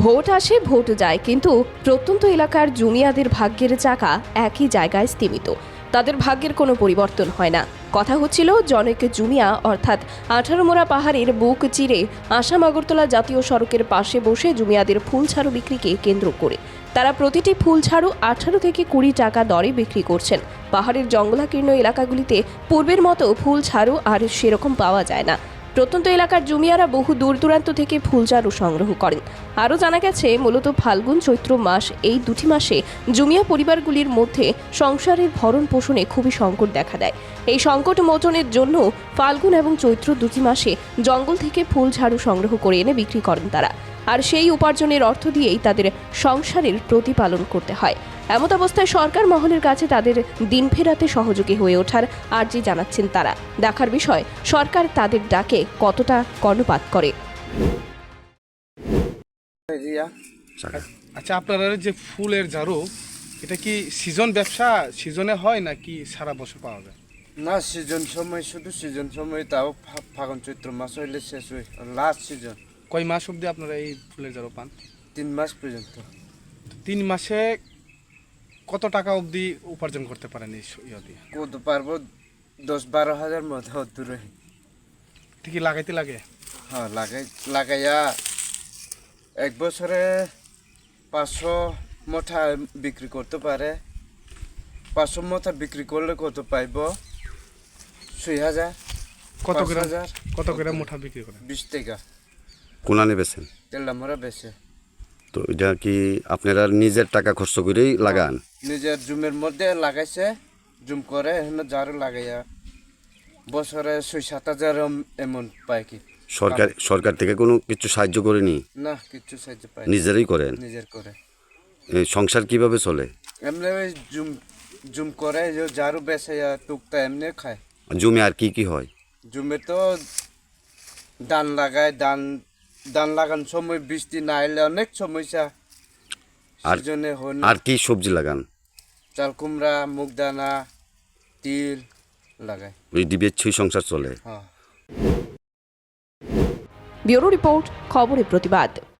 Vote আসে, vote যায়, কিন্তু প্রত্যন্ত এলাকার জমিয়াদের ভাগ্যের চাকা একই জায়গায় স্থিমিত তাদের ভাগ্যের কোনো পরিবর্তন হয় না। কথা হচ্ছিল জনক জুমিয়া, অর্থাৎ আঠারো মোড়া পাহাড়ের বুক চিরে আসাম আগরতলা জাতীয় সড়কের পাশে বসে জুমিয়াদের ফুল ছাড়ু বিক্রিকে কেন্দ্র করে। তারা প্রতিটি ফুল ছাড়ু আঠারো থেকে কুড়ি টাকা দরে বিক্রি করছেন। পাহাড়ের জঙ্গলাকীর্ণ এলাকাগুলিতে পূর্বের মতো ফুল ছাড়ু আর সেরকম পাওয়া যায় না। প্রত্যন্ত এলাকার জমিয়ারা বহু দূর দূরান্ত থেকে ফুলচারু সংগ্রহ করেন। আরও জানা গেছে, মূলত ফাল্গুন চৈত্র মাস এই দুটি মাসে জুমিয়া পরিবারগুলির মধ্যে সংসারের ভরণ পোষণে খুবই সংকট দেখা দেয়। এই সংকট মোচনের জন্য ফাল্গুন এবং চৈত্র দুটি মাসে জঙ্গল থেকে ফুল ঝাড়ু সংগ্রহ করে এনে বিক্রি করেন তারা। আর সেই উপার্জনের অর্থ দিয়েই তাদের সংসারের প্রতিপালন করতে হয়। এমত অবস্থায় সরকার মহলের কাছে তাদের দিন ফেরাতে সহযোগী হয়ে ওঠার আর্জি জানাচ্ছেন তারা। দেখার বিষয় সরকার তাদের ডাকে কতটা কর্ণপাত করে। আচ্ছা আপনারা যে ফুলের ঝাড়ু এটা কি সিজন ব্যবসা সিজনে হয় নাকি সারা বছর পাওয়া যায়? না সিজন সময় শুধু সিজন সময় তাও ফাগুন চৈত্র মাস হইলে শেষ হয় লাস্ট সিজন কয় মাস অবধি আপনারা এই ফুলের ঝাড়ু পান? তিন মাস পর্যন্ত। তিন মাসে কত টাকা অবধি উপার্জন করতে পারেন এই ইয়ে দিয়ে? কত পারব? দশ বারো হাজার মতো দূরে। ঠিকই লাগাইতে লাগে? হ্যাঁ লাগাই লাগাইয়া এক বছরে পাঁচশো মোটা বিক্রি করতে পারে। পাঁচশো মোটা বিক্রি করলে কত পাইব? ছয় হাজার কত করে হাজার। কত করে মোটা বিক্রি করেন? বিশ টাকা। কোনা নেবেছেন তেল আমরা বেছে তো এটা কি আপনারা নিজের টাকা খরচ করেই লাগান? নিজের জুমের মধ্যে লাগাইছে জুম করে এখানে ঝাড়ু লাগাইয়া। বছরে ছয় সাত হাজার এমন পায় কি। সরকার সরকার থেকে কোনো কিছু সাহায্য করেনি? না কিছু সাহায্য পায়। নিজেরাই করেন? নিজের করে। এই সংসার কীভাবে চলে? এমনি ওই জুম জুম করে যে ঝাড়ু বেসাইয়া টুকটা এমনি খায়। জুমে আর কি কি হয়? জুমে তো ধান লাগায় ধান ধান লাগান সময় বৃষ্টি না এলে অনেক সমস্যা। আর- জন্য হয় আর কি সবজি লাগান? চাল কুমড়া মুগ দানা তিল লাগায় ওই ডিবের ছুঁই সংসার চলে। হ্যাঁ। ব্যুরো রিপোর্ট খবরের প্রতিবাদ।